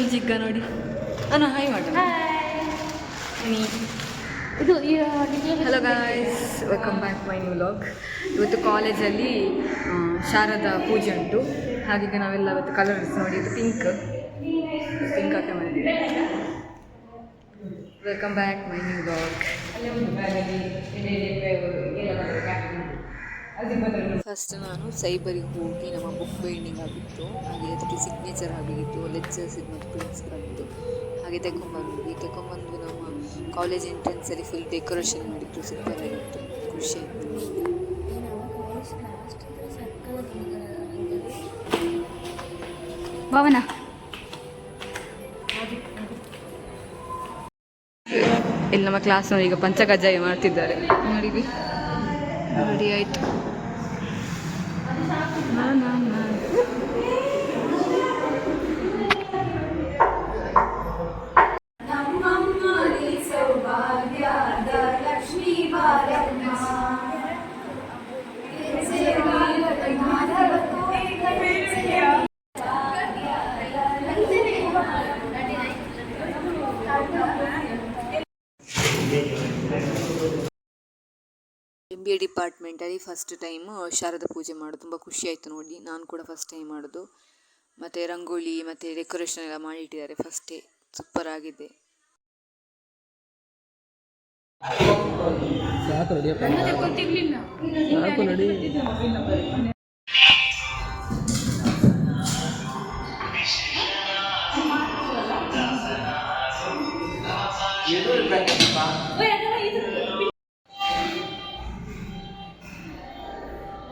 Full ಜಿಗ್ಗ ನೋಡಿ. ಅನ್ನ hi ಮಾಡಿ. ಇದು hello guys welcome back my new vlog ಇವತ್ತು ಕಾಲೇಜಲ್ಲಿ ಶಾರದಾ ಪೂಜೆ ಉಂಟು. ಹಾಗೀಗ ನಾವೆಲ್ಲ ಇವತ್ತು ಕಲರ್ಸ್ ನೋಡಿ ಇದು ಪಿಂಕ್ ಪಿಂಕ್ ಹಾಕಿ ಮಾಡಿದ್ದೀವಿ welcome back my new vlog first ನಾನು ಸೈಬರಿಗೆ ಹೋಗಿ ನಮ್ಮ ಬುಕ್ ಬೈಂಡಿಂಗ್ ಆಗಿತ್ತು. ಹಾಗೆ ಅದಕ್ಕೆ ಸಿಗ್ನೇಚರ್ ಆಗಬೇಕಿತ್ತು ಲೆಕ್ಚರ್ಸ್ ಮತ್ತು ಪ್ರಿನ್ಸಿಪಲ್ದು ಹಾಗೆ ತೆಗೊಂಬಂದ್ವಿ ತೆಗೊಂಬಂದು ನಮ್ಮ ಕಾಲೇಜ್ ಎಂಟ್ರೆನ್ಸಲ್ಲಿ ಫುಲ್ ಡೆಕೋರೇಷನ್ ಮಾಡಿದ್ರು ಸೂಪರ್ ಆಗಿತ್ತು. ಖುಷಿ ಆಯಿತು ಭವನ. ಇಲ್ಲಿ ನಮ್ಮ ಕ್ಲಾಸ್ನವರು ಈಗ ಪಂಚಕಜ್ಜಾಯ ಮಾಡ್ತಿದ್ದಾರೆ? ನೋಡಿದ್ವಿ ರೆಡಿ ಆಯಿತು. ಡಿಪಾರ್ಟ್ಮೆಂಟಲ್ಲಿ ಫಸ್ಟ್ ಟೈಮ್ ಶಾರದ ಪೂಜೆ ಮಾಡೋದು. ತುಂಬ ಖುಷಿ ಆಯಿತು ನೋಡಿ. ನಾನು ಕೂಡ ಫಸ್ಟ್ ಟೈಮ್ ಮಾಡೋದು. ಮತ್ತು ರಂಗೋಲಿ ಮತ್ತು ಡೆಕೋರೇಷನ್ ಎಲ್ಲ ಮಾಡಿಟ್ಟಿದ್ದಾರೆ ಫಸ್ಟೇ ಸೂಪರ್ ಆಗಿದೆ. ಅದೊಂದು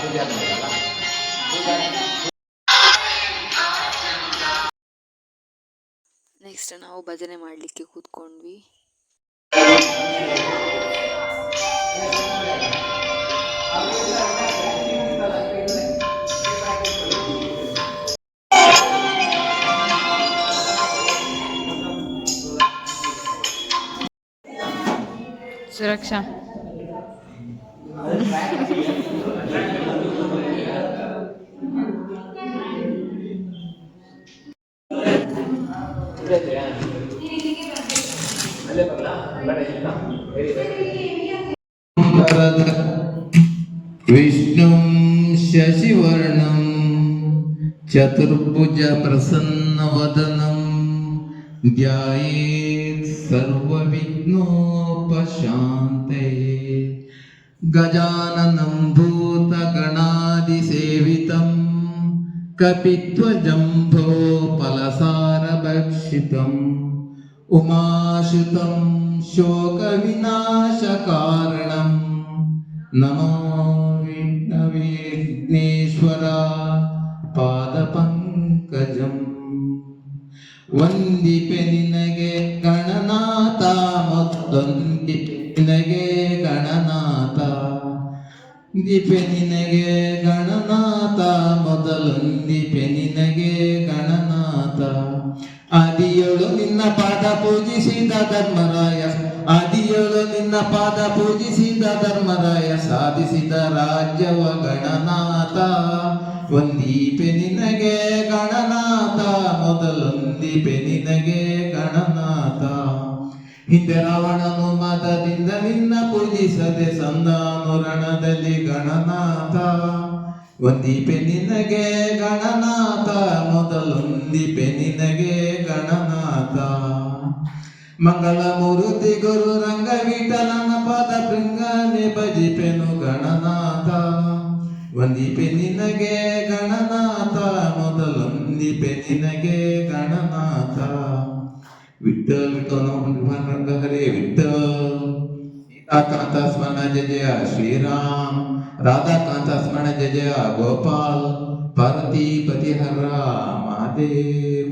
ಪೂಜೆ ಆದ್ಮೇಲೆ ನೆಕ್ಸ್ಟ್ ನಾವು ಭಜನೆ ಮಾಡಲಿಕ್ಕೆ ಕೂತ್ಕೊಂಡ್ವಿ അക്ഷ. വിഷ്ണു ശശിവർണം ചതുർഭുജ പ്രസന്നവദനം ധ്യായേത് സർവവിഘ്നോപശാന് गजाननं भूतगणादिसेवितं कपित्वजम्भोपलसारभक्षितम् उमाश्रितं शोकविनाशकारणं नमो विघ्नविघ्नेश्वरा पादपङ्कजम् वन्दिपनि ದಿಪೆ ನಿನಗೆ ಗಣನಾಥ ಮೊದಲೊಂದಿಪೆ ನಿನಗೆ ಗಣನಾಥ. ಆದಿಯೊಳು ನಿನ್ನ ಪಾದ ಪೂಜಿಸಿದ ಧರ್ಮರಾಯ, ಆದಿಯೊಳು ನಿನ್ನ ಪಾದ ಪೂಜಿಸಿದ ಧರ್ಮರಾಯ, ಸಾಧಿಸಿದ ರಾಜ್ಯವ ಗಣನಾಥ. ಒಂದೀಪೆ ನಿನಗೆ ಗಣನಾಥ ಮೊದಲೊಂದಿಪೆ ನಿನಗೆ ಗಣನಾಥ. ಹಿಂದೆ ರಾವಣನು ಮತದಿಂದ ನಿನ್ನ ಪೂಜಿಸದೆ ಸಂದಾನು ರಣದಲ್ಲಿ ಗಣನಾಥ. ಒಂದೀಪೆ ನಿನಗೆ ಗಣನಾಥ ಮೊದಲೊಂದೀಪೆ ನಿನಗೆ ಗಣನಾಥ. ಮಂಗಳ ಮೂರುತಿ ಗುರು ರಂಗ ವಿಠಲನ ಪದ ಬೃಂಗನೆ ಭಜಿಪೆನು ಗಣನಾಥ. ಒಂದೀಪೆ ನಿನಗೆ ಗಣನಾಥ ಮೊದಲೊಂದಿಪೆ ನಿನಗೆ ಗಣನಾಥ. विठ्ठल विठ्ठल भगवान रंग हरे विठ्ठल कांता जय जय श्रीराम राधा कांता स्मरण जय जय गोपाल पार्वती पति हर महादेव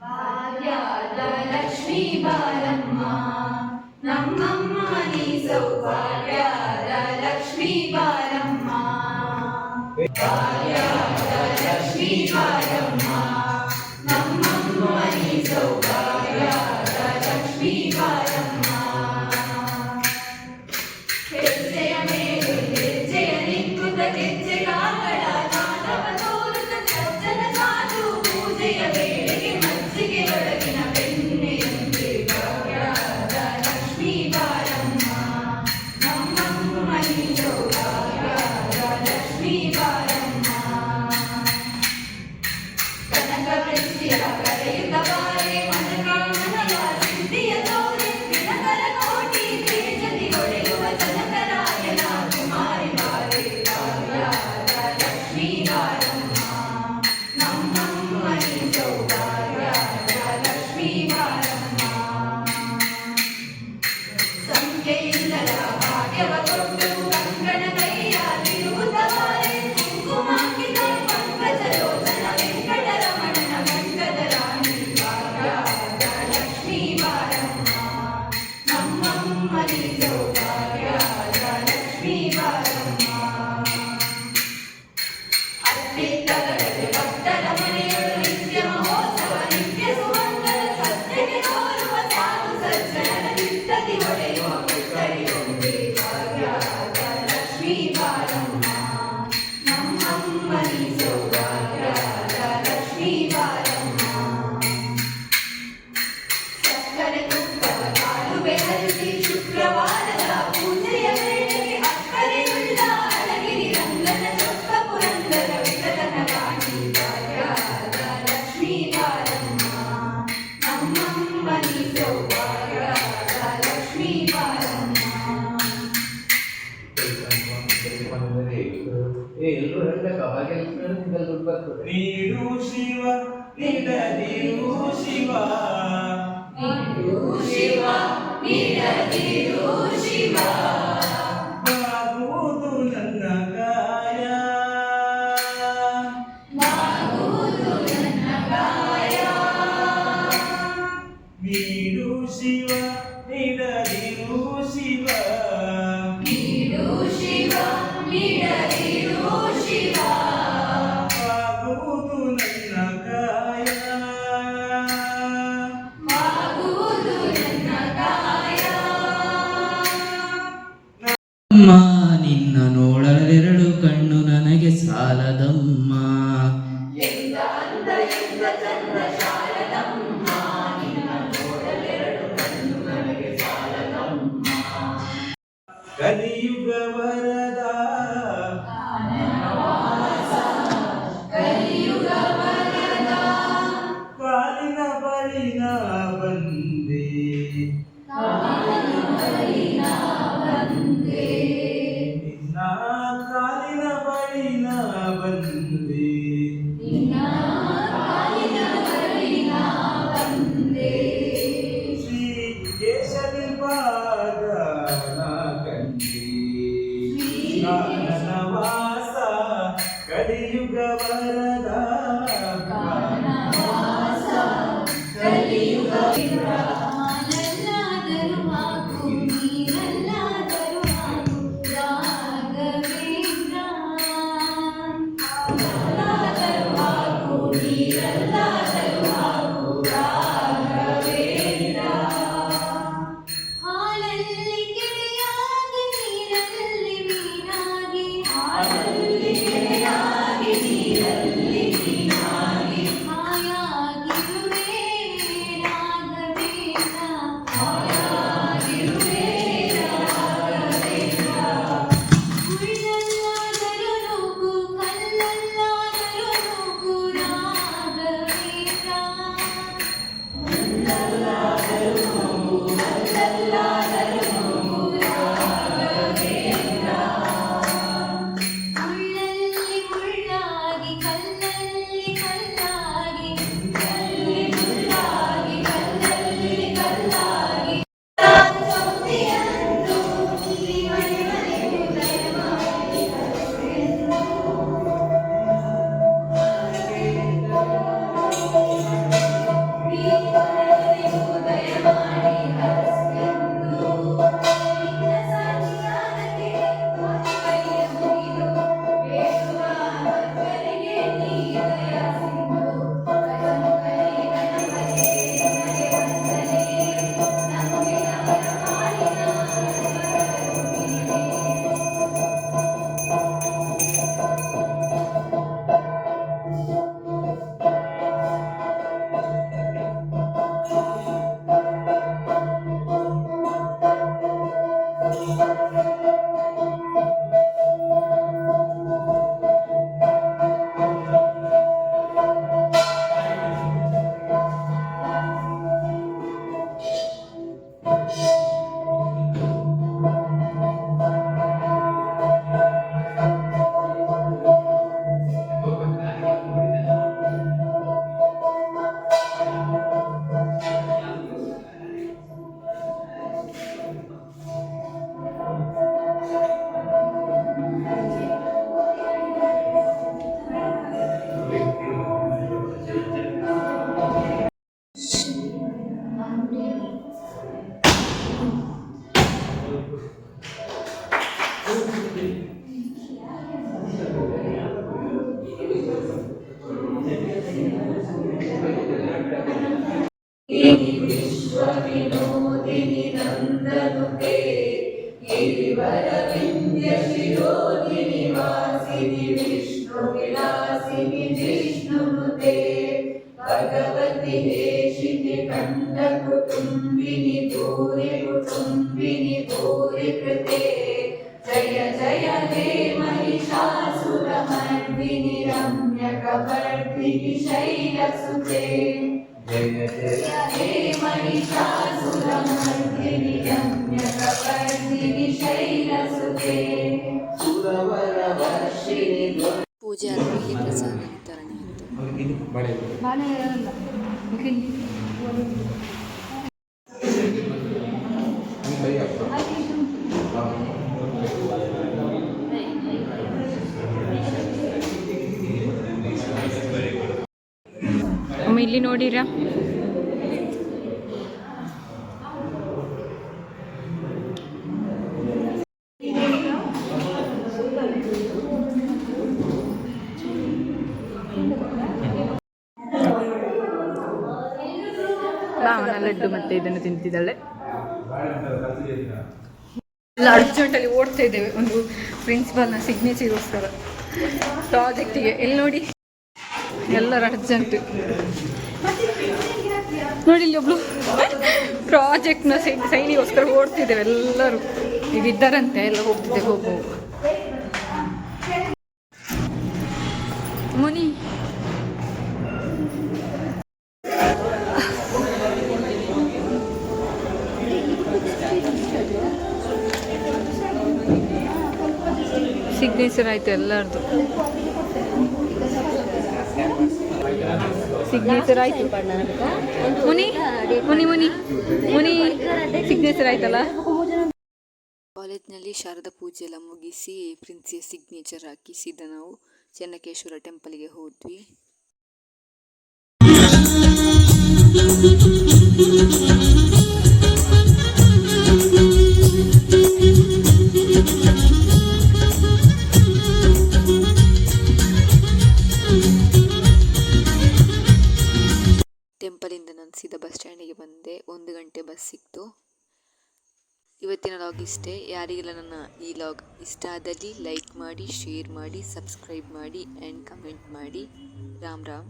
భాగ్యాలక్ష్మీ బాలమ్మ నమ్మమ్మ నీ సౌభాగ్యాల లక్ష్మీ బాలమ్మ భాగ్యాల లక్ష్మీ బాల Yeah. ಅಮ್ಮ ನಿನ್ನ ನೋಡಲೆರಡು ಕಣ್ಣು ನನಗೆ ಸಾಲದಮ್ಮ. ಕಲಿಯುಗವರ నందనుతే గిరివరవింద్య శిరోని నివాసిని విష్ణు విలాసిని జిష్ణునుతే భగవతి దేశిని కంద కుటుంబిని భూరి కుటుంబిని భూరి కృతే. జయ జయ హే महिषासुरमर्दिनि रम्यकपर्दिनि शैलसुते जय जय ಪ್ರಸಾದ ವಿತರಣೆ ಇಲ್ಲಿ ನೋಡಿರಾ? ಲಡ್ಡು ಮತ್ತೆ ಇದನ್ನು ತಿಂತಿದ್ದಾಳೆ. ಎಲ್ಲ ಅರ್ಜೆಂಟಲ್ಲಿ ಓಡ್ತಾ ಇದ್ದೇವೆ. ಒಂದು ಪ್ರಿನ್ಸಿಪಾಲ್ನ ಸಿಗ್ನೇಚರ್ಗೋಸ್ಕರ ಪ್ರಾಜೆಕ್ಟಿಗೆ ಎಲ್ಲಿ ನೋಡಿ? ಎಲ್ಲರ ಅರ್ಜೆಂಟ್ ನೋಡಿ ಇಲ್ಲಿ ಒಬ್ಳು ಪ್ರಾಜೆಕ್ಟ್ನ ಸೈನಿಗೋಸ್ಕರ ಓಡ್ತಿದ್ದೇವೆ. ಎಲ್ಲರೂ. ಈಗ ಇದ್ದಾರಂತೆ. ಎಲ್ಲ ಹೋಗ್ತಿದ್ದೇವೆ. ಹೋಗು. ಸಿಗ್ನೇಚರ್ ಆಯ್ತು ಎಲ್ಲರದು. ಸಿಗ್ನೇಚರ್ ಆಯ್ತು. ಮುನಿ ಮುನಿ ಮುನಿ ಮುನಿ ಸಿಗ್ನೇಚರ್ ಆಯ್ತಲ್ಲ? ಕಾಲೇಜ್ನಲ್ಲಿ ಶಾರದಾ ಪೂಜೆ ಎಲ್ಲ ಮುಗಿಸಿ, ಪ್ರಿನ್ಸಿಯ ಸಿಗ್ನೇಚರ್ ಹಾಕಿಸಿದ ಸೀದಾ ನಾವು ಚೆನ್ನಕೇಶ್ವರ ಟೆಂಪಲ್ಗೆ ಹೋದ್ವಿ. ಯಾರಿಗೆಲ್ಲ ನನ್ನ ಈ ಲಾಗ್ ಇಷ್ಟ ಆದಲ್ಲಿ ಲೈಕ್ ಮಾಡಿ ಶೇರ್ ಮಾಡಿ ಸಬ್ಸ್ಕ್ರೈಬ್ ಮಾಡಿ ಆ್ಯಂಡ್ ಕಮೆಂಟ್ ಮಾಡಿ. ರಾಮ್ ರಾಮ್.